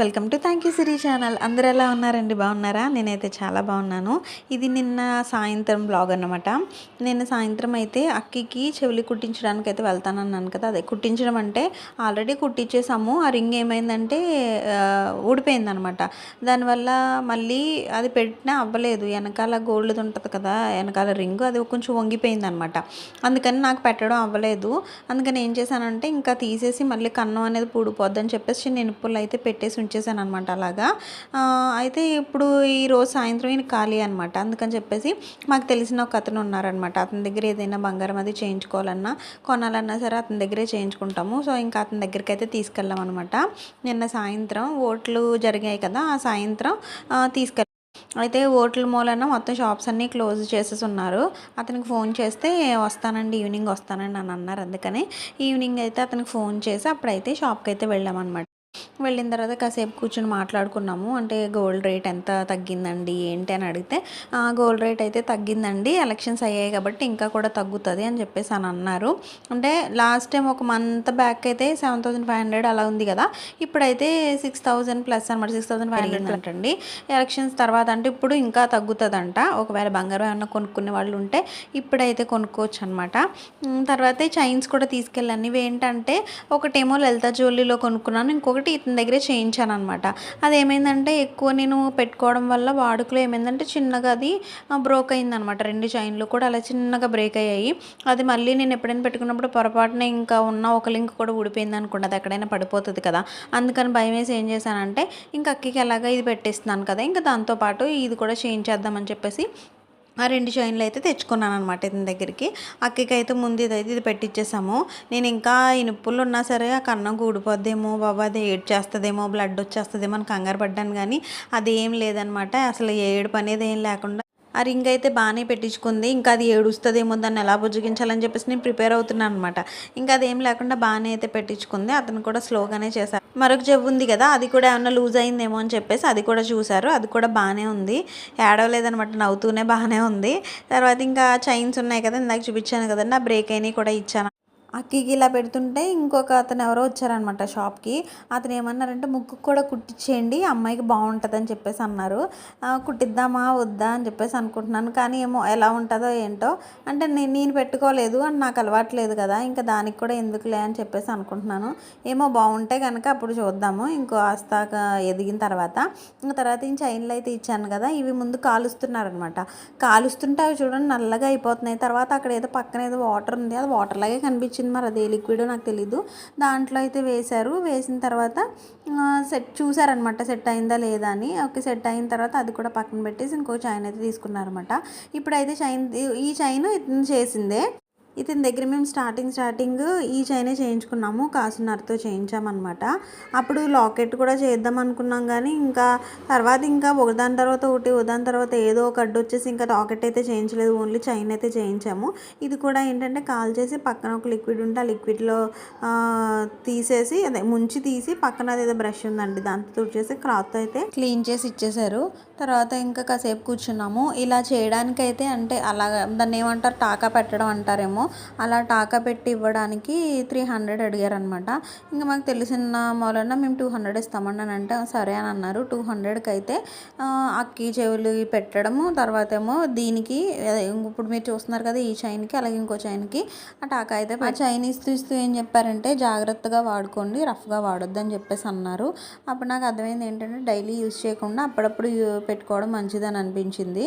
Welcome to thank you Siri channel. అందరు ఎలా ఉన్నారండి? బాగున్నారా? నేనైతే చాలా బాగున్నాను. ఇది నిన్న సాయంత్రం బ్లాగ్ అన్నమాట. నిన్న సాయంత్రం అయితే అక్కికి చెవులు కుట్టించడానికి అయితే వెళ్తానన్నాను కదా. అదే కుట్టించడం అంటే ఆల్రెడీ కుట్టించేసాము ఆ రింగ్ ఏమైందంటే ఊడిపోయింది ఊడిపోయిందనమాట దానివల్ల మళ్ళీ అది పెట్టినా అవ్వలేదు. వెనకాల గోల్డ్ ఉంటుంది కదా వెనకాల రింగ్ అది కొంచెం వంగిపోయింది అనమాట అందుకని నాకు పెట్టడం అవ్వలేదు. అందుకని ఏం చేశానంటే ఇంకా తీసేసి మళ్ళీ కన్నం అనేది పూడిపోద్దని చెప్పేసి నేను నిప్పులు అయితే పెట్టేసి ఉంచేసాను అనమాట అలాగా అయితే ఇప్పుడు ఈరోజు సాయంత్రం ఈయన ఖాళీ అనమాట అందుకని చెప్పేసి మాకు తెలిసిన ఒక అతను ఉన్నారనమాట అతని దగ్గర ఏదైనా బంగారం అది చేయించుకోవాలన్నా కొనాలన్నా సరే అతని దగ్గరే చేయించుకుంటాము. సో ఇంకా అతని దగ్గరికి అయితే తీసుకెళ్ళాం అనమాట నిన్న సాయంత్రం ఓట్లు జరిగాయి కదా ఆ సాయంత్రం తీసుకెళ్ళాం. అయితే ఓట్ల మూలన మొత్తం షాప్స్ అన్నీ క్లోజ్ చేసేసి ఉన్నారు అతనికి ఫోన్ చేస్తే వస్తానండి ఈవినింగ్ వస్తానండి అని అన్నారు. అందుకని ఈవినింగ్ అయితే అతనికి ఫోన్ చేసి అప్పుడైతే షాప్కి అయితే వెళ్ళామన్నమాట. వెళ్ళిన తర్వాత కాసేపు కూర్చొని మాట్లాడుకున్నాము. అంటే గోల్డ్ రేట్ ఎంత తగ్గిందండి? ఏంటి అని అడిగితే "ఆ, గోల్డ్ రేట్ అయితే తగ్గిందండి. ఎలక్షన్స్ అయ్యాయి కాబట్టి ఇంకా కూడా తగ్గుతుంది అని చెప్పేసి అని అన్నారు. అంటే లాస్ట్ టైం ఒక మంత్ బ్యాక్ అయితే సెవెన్ థౌసండ్ ఫైవ్ హండ్రెడ్ అలా ఉంది కదా. ఇప్పుడైతే సిక్స్ థౌసండ్ ప్లస్ అనమాట సిక్స్ థౌసండ్ ఫైవ్ హండ్రెడ్ అంటండి. ఎలక్షన్స్ తర్వాత అంటే ఇప్పుడు ఇంకా తగ్గుతుందంట. ఒకవేళ బంగారం ఏమన్నా కొనుక్కునే వాళ్ళు ఉంటే ఇప్పుడైతే కొనుక్కోవచ్చు అనమాట తర్వాత చైన్స్ కూడా తీసుకెళ్ళాను ఇవి ఏంటంటే ఒకటేమో లలిత జ్యువెలరీలో కొనుక్కున్నాను. ఇంకొకటి ఇతని దగ్గరే చేయించాను అనమాట అది ఏమైందంటే ఎక్కువ నేను పెట్టుకోవడం వల్ల వాడుకలో ఏమైందంటే చిన్నగా అది బ్రోక్ అయిందనమాట రెండు చైన్లు కూడా అలా చిన్నగా బ్రేక్ అయ్యాయి. అది మళ్ళీ నేను ఎప్పుడైనా పెట్టుకున్నప్పుడు పొరపాటున ఇంకా ఉన్న ఒక లింక్ కూడా ఊడిపోయింది అనుకోండి అది ఎక్కడైనా పడిపోతుంది కదా. అందుకని భయం వేసి ఏం చేశానంటే ఇంకా అక్కకి ఎలాగా ఇది పెట్టేస్తున్నాను కదా. ఇంకా దాంతోపాటు ఇది కూడా చేయించేద్దామని చెప్పేసి ఆ రెండు చైన్లు అయితే తెచ్చుకున్నాను అనమాట ఇతని దగ్గరికి. అక్కకి అయితే ముందు ఇదైతే ఇది పెట్టించేసాము నేను ఇంకా ఇనుపులు ఉన్నా సరే ఆ కన్నం కూడిపోద్దేమో బాబా అది ఏడ్ చేస్తుందేమో బ్లడ్ వచ్చేస్తుందేమో అని కంగారు పడ్డాను కానీ అదేం లేదనమాట అసలు ఏడుపు అనేది ఏం లేకుండా ఆ రింగ్ అయితే బాగానే పెట్టించుకుంది. ఇంకా అది ఏడుస్తుందేమో దాన్ని ఎలా బుజ్జగించాలని చెప్పేసి నేను ప్రిపేర్ అవుతున్నాను అనమాట ఇంకా అదేం లేకుండా బాగానే అయితే పెట్టించుకుంది. అతను కూడా స్లోగానే చేశారు. మరొక జబ్బు ఉంది కదా అది కూడా ఏమన్నా లూజ్ అయిందేమో అని చెప్పేసి అది కూడా చూశారు. అది కూడా బాగానే ఉంది. ఏడవలేదనమాట నవ్వుతూనే బాగానే ఉంది. తర్వాత ఇంకా చైన్స్ ఉన్నాయి కదా ఇందాక చూపించాను కదండి ఆ బ్రేక్ అయినవి కూడా ఇచ్చాను. అక్కకి ఇలా పెడుతుంటే ఇంకొక అతను ఎవరో వచ్చారనమాట షాప్కి. అతను ఏమన్నారంటే ముక్కు కూడా కుట్టించేయండి అమ్మాయికి బాగుంటుందని చెప్పేసి అన్నారు. కుట్టిద్దామా వద్దా అని చెప్పేసి అనుకుంటున్నాను కానీ ఏమో ఎలా ఉంటుందో ఏంటో. అంటే నేను నేను పెట్టుకోలేదు అని నాకు అలవాట్లేదు కదా ఇంకా దానికి కూడా ఎందుకులే అని చెప్పేసి అనుకుంటున్నాను. ఏమో బాగుంటే కనుక అప్పుడు చూద్దాము. ఇంకో ఆస్తాక ఎదిగిన తర్వాత ఇంకా తర్వాత ఈ చైన్లు అయితే ఇచ్చాను కదా ఇవి ముందు కాలుస్తున్నారనమాట. కాలుస్తుంటే అవి చూడండి నల్లగా అయిపోతున్నాయి. తర్వాత అక్కడ ఏదో పక్కన ఏదో వాటర్ ఉంది అది వాటర్ లాగే కనిపించింది. మరి అది లిక్విడ్ నాకు తెలీదు. దాంట్లో అయితే వేశారు. వేసిన తర్వాత సెట్ చూసారనమాట సెట్ అయిందా లేదా అని. ఓకే సెట్ అయిన తర్వాత అది కూడా పక్కన పెట్టేసి ఇంకో చైన్ అయితే తీసుకున్నారనమాట ఇప్పుడైతే చైన్ ఈ చైన్ ఇతను చేసిందే. ఇతని దగ్గర మేము స్టార్టింగ్ స్టార్టింగ్ ఈ చైనే చేయించుకున్నాము కాసున్నరతో చేయించామన్నమాట. అప్పుడు లాకెట్ కూడా చేద్దాం అనుకున్నాం కానీ ఇంకా తర్వాత ఇంకా ఒకదాని తర్వాత ఒకటి ఒకదాని తర్వాత ఏదో ఒక అడ్డు వచ్చేసి ఇంకా లాకెట్ అయితే చేయించలేదు ఓన్లీ చైన్ అయితే చేయించాము. ఇది కూడా ఏంటంటే కాల్ చేసి పక్కన ఒక లిక్విడ్ ఉంటే ఆ లిక్విడ్లో తీసేసి అదే ముంచి తీసి పక్కన అదేదో బ్రష్ ఉందండి దాంతో తుడిచేసి క్లాత్ అయితే క్లీన్ చేసి ఇచ్చేసారు. తర్వాత ఇంకా కాసేపు కూర్చున్నాము. ఇలా చేయడానికైతే అంటే అలా దాన్ని ఏమంటారు? టాకా పెట్టడం అంటారేమో. అలా టాకా పెట్టి ఇవ్వడానికి త్రీ హండ్రెడ్ అడిగారు అనమాట ఇంకా మాకు తెలిసిన మూలన మేము టూ హండ్రెడ్ ఇస్తామని అంటే సరే అని అన్నారు. టూ హండ్రెడ్కి అయితే అక్కి చెవులు పెట్టడము తర్వాత ఏమో దీనికి ఇప్పుడు మీరు చూస్తున్నారు కదా ఈ చైన్కి అలాగే ఇంకో చైన్కి ఆ టాకా అయితే ఆ చైన్ ఇస్తూ ఇస్తూ ఏం చెప్పారంటే జాగ్రత్తగా వాడుకోండి రఫ్గా వాడొద్దు అని చెప్పేసి అన్నారు. అప్పుడు నాకు అర్థమైంది ఏంటంటే డైలీ యూజ్ చేయకుండా అప్పుడప్పుడు పెట్టుకోవడం మంచిదని అనిపించింది.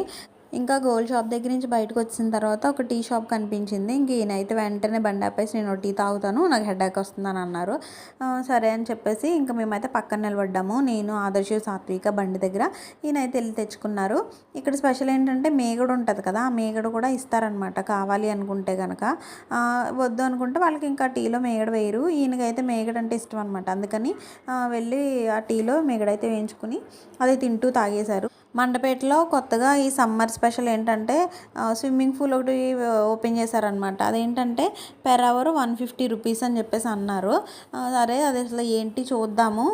ఇంకా గోల్డ్ షాప్ దగ్గర నుంచి బయటకు వచ్చిన తర్వాత ఒక టీ షాప్ కనిపించింది. ఇంక ఈయనైతే వెంటనే బండి ఆపేసి నేను టీ తాగుతాను నాకు హెడేక్ వస్తుందని అన్నారు. సరే అని చెప్పేసి ఇంకా మేమైతే పక్కన నిలబడ్డాము. నేను ఆదర్శ సాత్విక బండి దగ్గర ఈయనైతే వెళ్ళి తెచ్చుకున్నారు. ఇక్కడ స్పెషల్ ఏంటంటే మేగడ ఉంటుంది కదా ఆ మేగడ కూడా ఇస్తారనమాట కావాలి అనుకుంటే కనుక వద్దు అనుకుంటే వాళ్ళకి ఇంకా టీలో మేగడ వేయరు. ఈయనకైతే మేగడ అంటే ఇష్టం అనమాట అందుకని వెళ్ళి ఆ టీలో మేగడైతే వేయించుకుని అది తింటూ తాగేశారు. మండపేటలో కొత్తగా ఈ సమ్మర్ స్పెషల్ ఏంటంటే స్విమ్మింగ్ పూల్ ఒకటి ఓపెన్ చేశారనమాట అదేంటంటే per hour one fifty rupees అని చెప్పేసి అన్నారు. సరే అది అసలు ఏంటి చూద్దాము.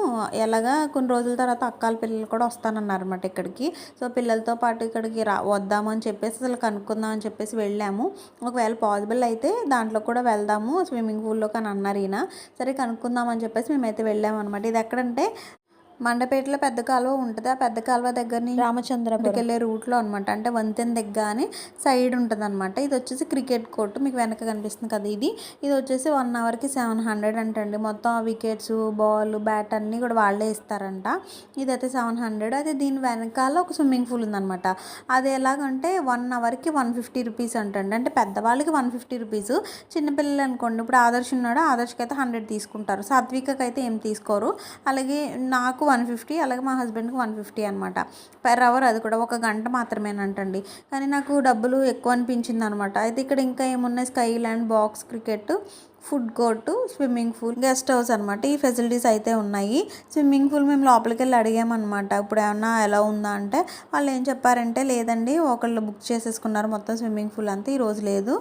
ఎలాగా కొన్ని రోజుల తర్వాత అక్కాల పిల్లలు కూడా వస్తానన్నారు అనమాట ఇక్కడికి. సో పిల్లలతో పాటు ఇక్కడికి రా వద్దాము అని చెప్పేసి అసలు కనుక్కుందాం అని చెప్పేసి వెళ్ళాము. ఒకవేళ పాసిబుల్ అయితే దాంట్లో కూడా వెళ్దాము స్విమ్మింగ్ పూల్లోకి అని అన్నారు ఈయన. సరే కనుక్కుందాం అని చెప్పేసి మేమైతే వెళ్ళాము అనమాట ఇది ఎక్కడంటే మండపేటలో పెద్ద కాలువ ఉంటుంది. ఆ పెద్ద కాలువ దగ్గర నుంచి రామచంద్రపురం వెళ్ళే రూట్లో అనమాట అంటే వంతెన దగ్గర అని సైడ్ ఉంటుంది అనమాట ఇది వచ్చేసి క్రికెట్ కోర్టు. మీకు వెనక కనిపిస్తుంది కదా ఇది. ఇది వచ్చేసి వన్ అవర్కి సెవెన్ హండ్రెడ్ అంటండి. మొత్తం ఆ వికెట్స్ బాల్ బ్యాట్ అన్నీ కూడా వాళ్ళే ఇస్తారంట. ఇదైతే సెవెన్ హండ్రెడ్. అయితే దీని వెనకాల ఒక స్విమ్మింగ్ పూల్ ఉందన్నమాట. అది ఎలాగంటే వన్ అవర్కి వన్ ఫిఫ్టీ రూపీస్ అంటండి. అంటే పెద్దవాళ్ళకి వన్ ఫిఫ్టీ రూపీస్. చిన్నపిల్లలు అనుకోండి. ఇప్పుడు ఆదర్శ్ ఉన్నాడు. ఆదర్శ్కి అయితే హండ్రెడ్ తీసుకుంటారు. సాత్వికకి అయితే ఏం తీసుకోరు. అలాగే నాకు వన్ ఫిఫ్టీ అలాగే మా హస్బెండ్కి వన్ ఫిఫ్టీ అనమాట పర్ అవర్ అది కూడా ఒక గంట మాత్రమేనంటండి. కానీ నాకు డబ్బులు ఎక్కువ అనిపించింది అనమాట అయితే ఇక్కడ ఇంకా ఏమున్నాయి? Sky land box cricket food court swimming pool guest house అనమాట ఈ ఫెసిలిటీస్ అయితే ఉన్నాయి. స్విమ్మింగ్ పూల్ మేము లోపలికి వెళ్ళి అడిగామన్నమాట. ఇప్పుడు ఏమన్నా ఎలా ఉందా అంటే వాళ్ళు ఏం చెప్పారంటే లేదండి ఒకళ్ళు బుక్ చేసేసుకున్నారు మొత్తం స్విమ్మింగ్ పూల్ అంతా ఈరోజు లేదు.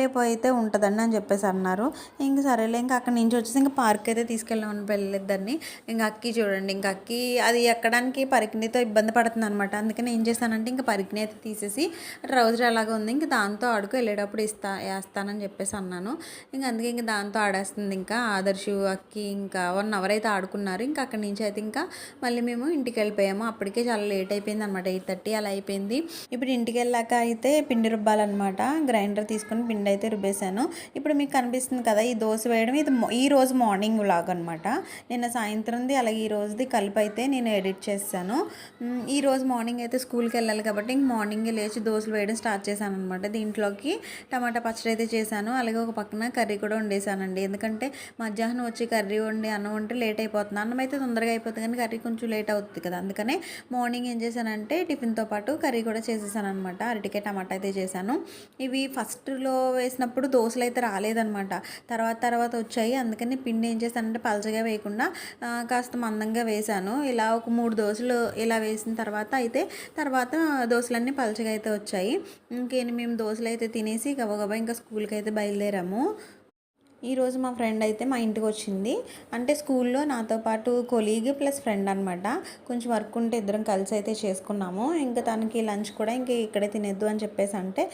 రేపు అయితే ఉంటుందండి అని చెప్పేసి అన్నారు. ఇంక సరేలే ఇంకా అక్కడి నుంచి వచ్చేసి ఇంకా పార్క్ అయితే తీసుకెళ్ళామని వెళ్ళిద్దాన్ని ఇంకా అక్కి చూడండి ఇంకా అక్కి అది ఎక్కడానికి పరికిణితో ఇబ్బంది పడుతుంది అనమాట అందుకని ఏం చేస్తానంటే ఇంకా పరికిణి అయితే తీసేసి ట్రౌజర్ అలాగే ఉంది ఇంకా దాంతో ఆడుకు వెళ్ళేటప్పుడు ఇస్తా వేస్తానని చెప్పేసి అన్నాను. ఇంకా అందుకే ఇంకా దాంతో ఆడేస్తుంది. ఇంకా ఆదర్శు అక్కి ఇంకా వన్ అవర్ అయితే ఆడుకున్నారు. ఇంకా అక్కడి నుంచి అయితే ఇంకా మళ్ళీ మేము ఇంటికి వెళ్ళిపోయాము. అప్పటికే చాలా లేట్ అయిపోయింది అనమాట ఎయిట్ థర్టీ అలా అయిపోయింది. ఇప్పుడు ఇంటికి వెళ్ళాక అయితే పిండి రుబ్బాలన్నమాట. గ్రైండర్ తీసుకొని పిండి అయితే రుబ్బేశాను. ఇప్పుడు మీకు కనిపిస్తుంది కదా ఈ దోశ వేయడం ఇది ఈ రోజు మార్నింగ్ వ్లాగ్ అనమాట నిన్న సాయంత్రంది అలాగే ఈ రోజుది కలిపి అయితే నేను ఎడిట్ చేశాను. ఈ రోజు మార్నింగ్ అయితే స్కూల్కి వెళ్ళాలి కాబట్టి ఇంక మార్నింగ్ లేచి దోశలు వేయడం స్టార్ట్ చేశాను అనమాట దీంట్లోకి టమాటా పచ్చడి అయితే చేశాను. అలాగే ఒక పక్కన కర్రీ కూడా వండేసానండి ఎందుకంటే మధ్యాహ్నం వచ్చి కర్రీ వండి అన్నం వంటే లేట్ అయిపోతుంది. అన్నం అయితే తొందరగా అయిపోతుంది కానీ కర్రీ కొంచెం లేట్ అవుతుంది కదా. అందుకనే మార్నింగ్ ఏం చేశానంటే టిఫిన్తో పాటు కర్రీ కూడా చేసేసాను అనమాట అరటికాయ టమాటా అయితే చేశాను. ఇవి ఫస్ట్లో వేసినప్పుడు దోశలు అయితే రాలేదనమాట తర్వాత తర్వాత వచ్చాయి. అందుకని పిండి ఏం చేశానంటే పలచగా వేయకుండా కాస్త మందంగా వేశాను. ఇలా ఒక మూడు దోశలు ఇలా వేసిన తర్వాత అయితే తర్వాత దోశలన్నీ పలచగా అయితే వచ్చాయి. ఇంకేం మేము దోశలు అయితే తినేసి గబగబా ఇంకా స్కూల్కి అయితే బయలుదేరాము. ఈరోజు మా ఫ్రెండ్ అయితే మా ఇంటికి వచ్చింది. అంటే స్కూల్లో నాతో పాటు కొలీగ్ ప్లస్ ఫ్రెండ్ అనమాట కొంచెం వర్క్ ఉంటే ఇద్దరం కలిసి అయితే చేసుకున్నాము. ఇంకా తనకి లంచ్ కూడా ఇంక ఇక్కడే తినేద్దు అని చెప్పేసి అంటే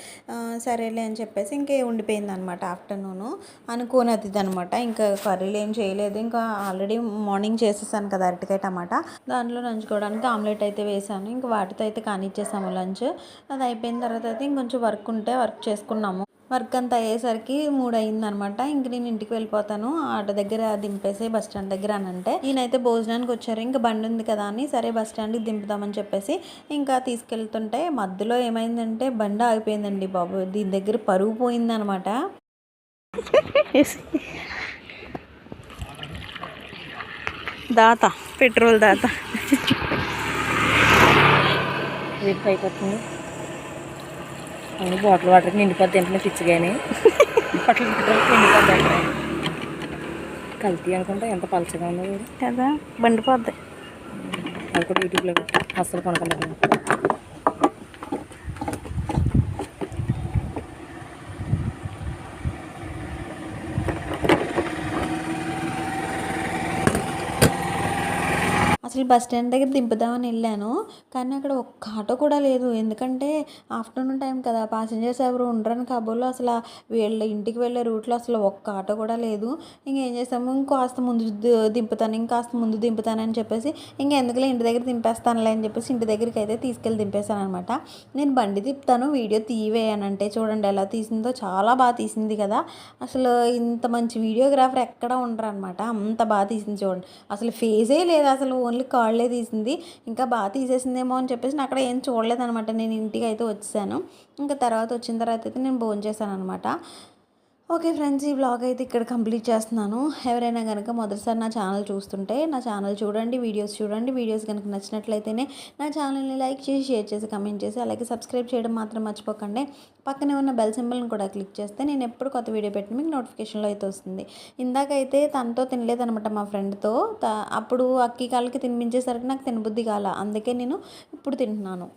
సరేలే అని చెప్పేసి ఇంకే ఉండిపోయింది అనమాట ఆఫ్టర్నూన్. అనుకోని అది అనమాట ఇంకా కర్రీలు ఏం చేయలేదు. ఇంకా ఆల్రెడీ మార్నింగ్ చేసేసాను కదా అరటికాయ టమాటా. దాంట్లో నంచుకోవడానికి ఆమ్లెట్ అయితే వేసాను. ఇంకా వాటితో అయితే కానిచ్చేసాము లంచ్. అది అయిపోయిన తర్వాత అయితే ఇంకొంచెం వర్క్ ఉంటే వర్క్ చేసుకున్నాము. వర్క్ అంతా అయ్యేసరికి మూడు అయిందనమాట ఇంక నేను ఇంటికి వెళ్ళిపోతాను. ఆటో దగ్గర దింపేసి బస్ స్టాండ్ దగ్గర అని అంటే నేనైతే భోజనానికి వచ్చారు. ఇంకా బండి ఉంది కదా అని సరే బస్ స్టాండ్కి దింపుదామని చెప్పేసి ఇంకా తీసుకెళ్తుంటే మధ్యలో ఏమైందంటే బండి ఆగిపోయిందండి బాబు. దీని దగ్గర పరుగు పోయిందనమాట. దాత పెట్రోల్ దాత. వస్తుంది అన్ని బాటిల్ వాటర్కి నిండిపోద్ది వెంటనే పిచ్చిగాని బాటిల్ వాటర్కి నిండిపోద్ది కల్తీ అనుకుంటా ఎంత పలచగా ఉందో. కదా బండిపోద్ది అది కూడా యూట్యూబ్లో. అస్సలు కొనకుండా అసలు బస్ స్టాండ్ దగ్గర దింపుదామని వెళ్ళాను. కానీ అక్కడ ఒక్క ఆటో కూడా లేదు. ఎందుకంటే ఆఫ్టర్నూన్ టైం కదా. ప్యాసింజర్స్ ఎవరు ఉండరని కాబోలు అసలు వీళ్ళ ఇంటికి వెళ్ళే రూట్లో అసలు ఒక్క ఆటో కూడా లేదు. ఇంకేం చేసాము ఇంకాస్త ముందు దింపుతాను. ఇంకాస్త ముందు దింపుతాను అని చెప్పేసి ఇంకా ఎందుకులే ఇంటి దగ్గర దింపేస్తానులే అని చెప్పేసి ఇంటి దగ్గరికి అయితే తీసుకెళ్ళి దింపేశాను అనమాట నేను బండి తిప్పుతాను. వీడియో తీవేయనంటే చూడండి ఎలా తీసిందో. చాలా బాగా తీసింది కదా. అసలు ఇంత మంచి వీడియోగ్రాఫర్ ఎక్కడ ఉండరు అనమాట అంత బాగా తీసింది చూడండి. అసలు ఫేజే లేదు. అసలు ఓన్లీ కాళ్ళే తీసింది. ఇంకా బాగా తీసేసిందేమో అని చెప్పేసి నేను అక్కడ ఏం చూడలేదు అనమాట నేను ఇంటికి అయితే వచ్చేసాను. ఇంకా తర్వాత వచ్చిన తర్వాత అయితే నేను భోజనం చేశాను అనమాట ఓకే ఫ్రెండ్స్ ఈ బ్లాగ్ అయితే ఇక్కడ కంప్లీట్ చేస్తున్నాను. ఎవరైనా కనుక మొదటిసారి నా ఛానల్ చూస్తుంటే నా ఛానల్ చూడండి వీడియోస్ చూడండి. వీడియోస్ కనుక నచ్చినట్లయితేనే నా ఛానల్ని లైక్ చేసి షేర్ చేసి కమెంట్ చేసి అలాగే సబ్స్క్రైబ్ చేయడం మాత్రం మర్చిపోకండి. పక్కనే ఉన్న బెల్ సింబల్ని కూడా క్లిక్ చేస్తే నేను ఎప్పుడు కొత్త వీడియో పెట్టిన మీకు నోటిఫికేషన్లో అయితే వస్తుంది. ఇందాకైతే తనతో తినలేదనమాట మా ఫ్రెండ్తో త అప్పుడు అక్కి కాళ్ళకి తినిపించేసరికి నాకు తినబుద్ధి కాల అందుకే నేను ఇప్పుడు తింటున్నాను.